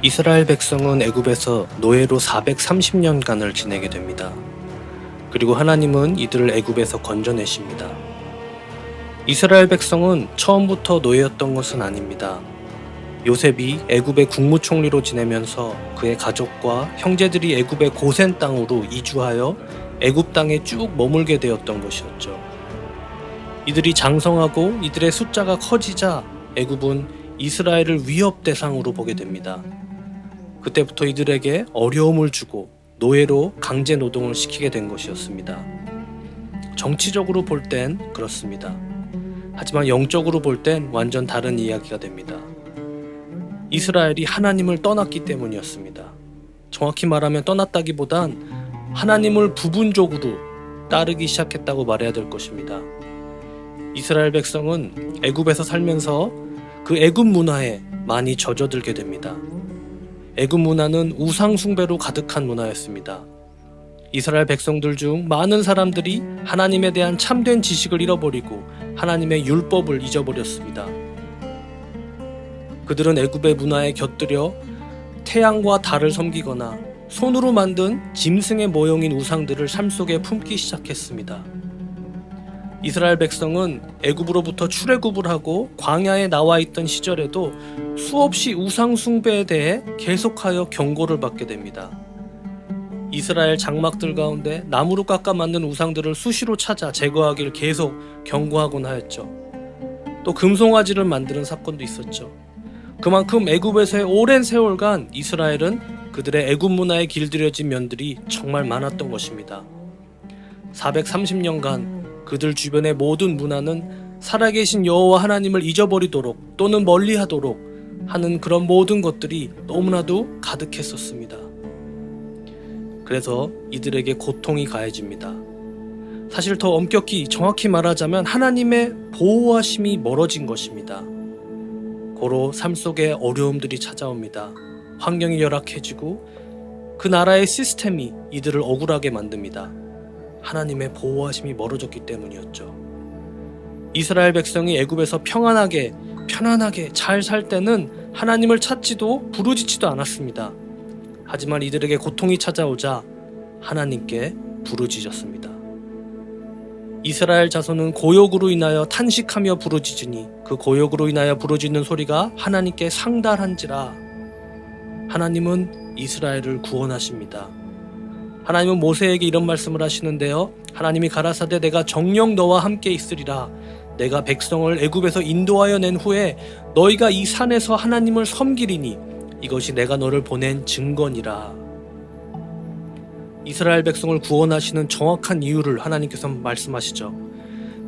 이스라엘 백성은 애굽에서 노예로 430년간을 지내게 됩니다. 그리고 하나님은 이들을 애굽에서 건져내십니다. 이스라엘 백성은 처음부터 노예였던 것은 아닙니다. 요셉이 애굽의 국무총리로 지내면서 그의 가족과 형제들이 애굽의 고센 땅으로 이주하여 애굽 땅에 쭉 머물게 되었던 것이었죠. 이들이 장성하고 이들의 숫자가 커지자 애굽은 이스라엘을 위협 대상으로 보게 됩니다. 그때부터 이들에게 어려움을 주고 노예로 강제 노동을 시키게 된 것이었습니다. 정치적으로 볼 땐 그렇습니다. 하지만 영적으로 볼 땐 완전 다른 이야기가 됩니다. 이스라엘이 하나님을 떠났기 때문이었습니다. 정확히 말하면 떠났다기보단 하나님을 부분적으로 따르기 시작했다고 말해야 될 것입니다. 이스라엘 백성은 애굽에서 살면서 그 애굽 문화에 많이 젖어들게 됩니다. 애굽 문화는 우상 숭배로 가득한 문화였습니다. 이스라엘 백성들 중 많은 사람들이 하나님에 대한 참된 지식을 잃어버리고 하나님의 율법을 잊어버렸습니다. 그들은 애굽의 문화에 곁들여 태양과 달을 섬기거나 손으로 만든 짐승의 모형인 우상들을 삶 속에 품기 시작했습니다. 이스라엘 백성은 애굽으로부터 출애굽을 하고 광야에 나와 있던 시절에도 수없이 우상 숭배에 대해 계속하여 경고를 받게 됩니다. 이스라엘 장막들 가운데 나무로 깎아 만든 우상들을 수시로 찾아 제거하기를 계속 경고하곤 하였죠. 또 금송아지를 만드는 사건도 있었죠. 그만큼 애굽에서의 오랜 세월간 이스라엘은 그들의 애굽 문화에 길들여진 면들이 정말 많았던 것입니다. 430년간 그들 주변의 모든 문화는 살아계신 여호와 하나님을 잊어버리도록 또는 멀리하도록 하는 그런 모든 것들이 너무나도 가득했었습니다. 그래서 이들에게 고통이 가해집니다. 사실 더 엄격히 정확히 말하자면 하나님의 보호하심이 멀어진 것입니다. 고로 삶 속에 어려움들이 찾아옵니다. 환경이 열악해지고 그 나라의 시스템이 이들을 억울하게 만듭니다. 하나님의 보호하심이 멀어졌기 때문이었죠. 이스라엘 백성이 애굽에서 평안하게 편안하게 잘 살 때는 하나님을 찾지도 부르짖지도 않았습니다. 하지만 이들에게 고통이 찾아오자 하나님께 부르짖었습니다. 이스라엘 자손은 고욕으로 인하여 탄식하며 부르짖으니 그 고욕으로 인하여 부르짖는 소리가 하나님께 상달한지라 하나님은 이스라엘을 구원하십니다. 하나님은 모세에게 이런 말씀을 하시는데요. 하나님이 가라사대 내가 정령 너와 함께 있으리라. 내가 백성을 애굽에서 인도하여 낸 후에 너희가 이 산에서 하나님을 섬기리니 이것이 내가 너를 보낸 증거니라. 이스라엘 백성을 구원하시는 정확한 이유를 하나님께서 말씀하시죠.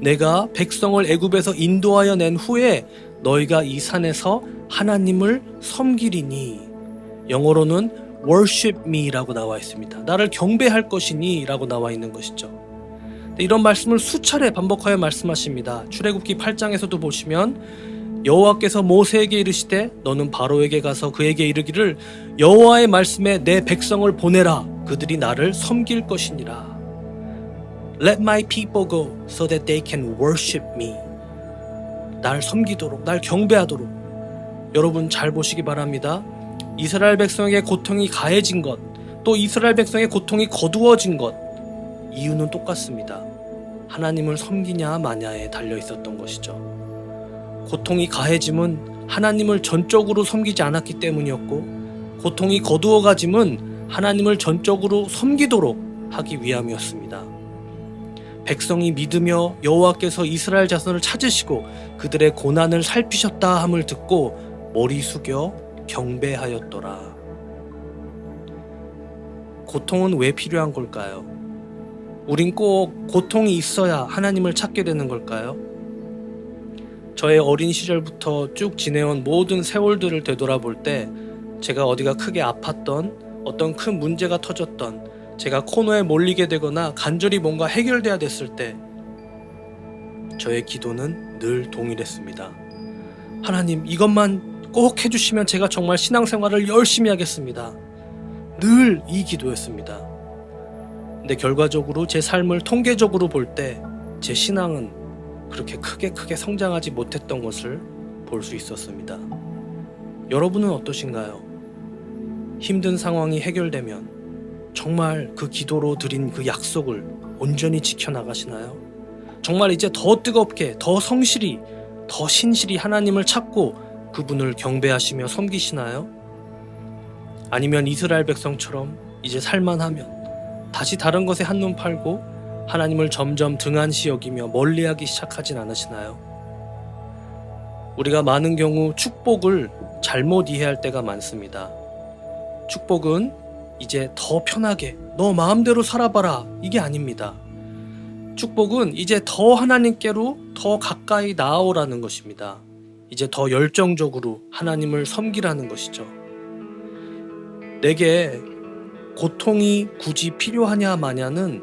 내가 백성을 애굽에서 인도하여 낸 후에 너희가 이 산에서 하나님을 섬기리니 영어로는 worship me라고 나와 있습니다. 나를 경배할 것이니라고 나와 있는 것이죠. 이런 말씀을 수차례 반복하여 말씀하십니다. 출애굽기 8장에서도 보시면 여호와께서 모세에게 이르시되 너는 바로에게 가서 그에게 이르기를 여호와의 말씀에 내 백성을 보내라 그들이 나를 섬길 것이니라. Let my people go so that they can worship me. 날 섬기도록, 날 경배하도록. 여러분 잘 보시기 바랍니다. 이스라엘 백성에게 고통이 가해진 것, 또 이스라엘 백성의 고통이 거두어진 것, 이유는 똑같습니다. 하나님을 섬기냐 마냐에 달려 있었던 것이죠. 고통이 가해짐은 하나님을 전적으로 섬기지 않았기 때문이었고, 고통이 거두어 가짐은 하나님을 전적으로 섬기도록 하기 위함이었습니다. 백성이 믿으며 여호와께서 이스라엘 자손을 찾으시고 그들의 고난을 살피셨다 함을 듣고 머리 숙여 경배하였더라. 고통은 왜 필요한 걸까요? 우린 꼭 고통이 있어야 하나님을 찾게 되는 걸까요? 저의 어린 시절부터 쭉 지내온 모든 세월들을 되돌아볼 때 제가 어디가 크게 아팠던 어떤 큰 문제가 터졌던 제가 코너에 몰리게 되거나 간절히 뭔가 해결돼야 됐을 때 저의 기도는 늘 동일했습니다. 하나님 이것만 꼭 해주시면 제가 정말 신앙생활을 열심히 하겠습니다. 늘 이 기도였습니다. 근데 결과적으로 제 삶을 통계적으로 볼 때 제 신앙은 그렇게 크게 크게 성장하지 못했던 것을 볼 수 있었습니다. 여러분은 어떠신가요? 힘든 상황이 해결되면 정말 그 기도로 드린 그 약속을 온전히 지켜나가시나요? 정말 이제 더 뜨겁게, 더 성실히, 더 신실히 하나님을 찾고 그분을 경배하시며 섬기시나요? 아니면 이스라엘 백성처럼 이제 살만하면 다시 다른 것에 한눈 팔고 하나님을 점점 등한시 여기며 멀리하기 시작하진 않으시나요? 우리가 많은 경우 축복을 잘못 이해할 때가 많습니다. 축복은 이제 더 편하게 너 마음대로 살아봐라 이게 아닙니다. 축복은 이제 더 하나님께로 더 가까이 나아오라는 것입니다. 이제 더 열정적으로 하나님을 섬기라는 것이죠. 내게 고통이 굳이 필요하냐 마냐는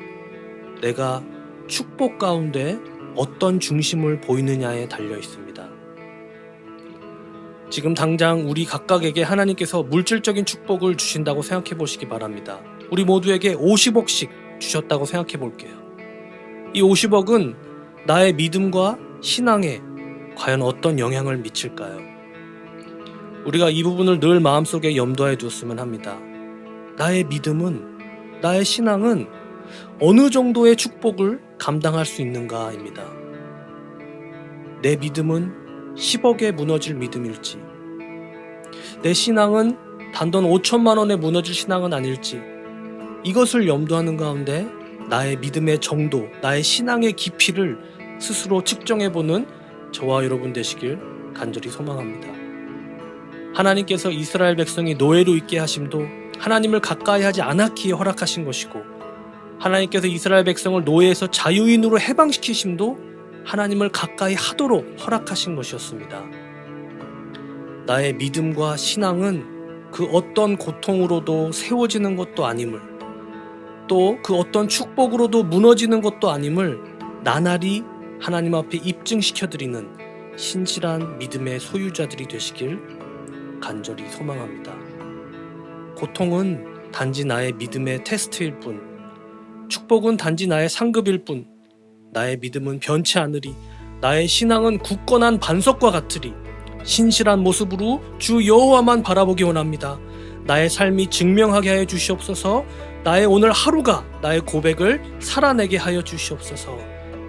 내가 축복 가운데 어떤 중심을 보이느냐에 달려 있습니다. 지금 당장 우리 각각에게 하나님께서 물질적인 축복을 주신다고 생각해 보시기 바랍니다. 우리 모두에게 50억씩 주셨다고 생각해 볼게요. 이 50억은 나의 믿음과 신앙에 과연 어떤 영향을 미칠까요? 우리가 이 부분을 늘 마음속에 염두해 두었으면 합니다. 나의 믿음은, 나의 신앙은 어느 정도의 축복을 감당할 수 있는가입니다. 내 믿음은 10억에 무너질 믿음일지, 내 신앙은 단돈 5천만 원에 무너질 신앙은 아닐지, 이것을 염두하는 가운데 나의 믿음의 정도, 나의 신앙의 깊이를 스스로 측정해보는 저와 여러분 되시길 간절히 소망합니다. 하나님께서 이스라엘 백성이 노예로 있게 하심도 하나님을 가까이 하지 않았기에 허락하신 것이고 하나님께서 이스라엘 백성을 노예에서 자유인으로 해방시키심도 하나님을 가까이 하도록 허락하신 것이었습니다. 나의 믿음과 신앙은 그 어떤 고통으로도 세워지는 것도 아님을 또 그 어떤 축복으로도 무너지는 것도 아님을 나날이 하나님 앞에 입증시켜드리는 신실한 믿음의 소유자들이 되시길 간절히 소망합니다. 고통은 단지 나의 믿음의 테스트일 뿐, 축복은 단지 나의 상급일 뿐, 나의 믿음은 변치 않으리, 나의 신앙은 굳건한 반석과 같으리, 신실한 모습으로 주 여호와만 바라보기 원합니다. 나의 삶이 증명하게 하여 주시옵소서. 나의 오늘 하루가 나의 고백을 살아내게 하여 주시옵소서.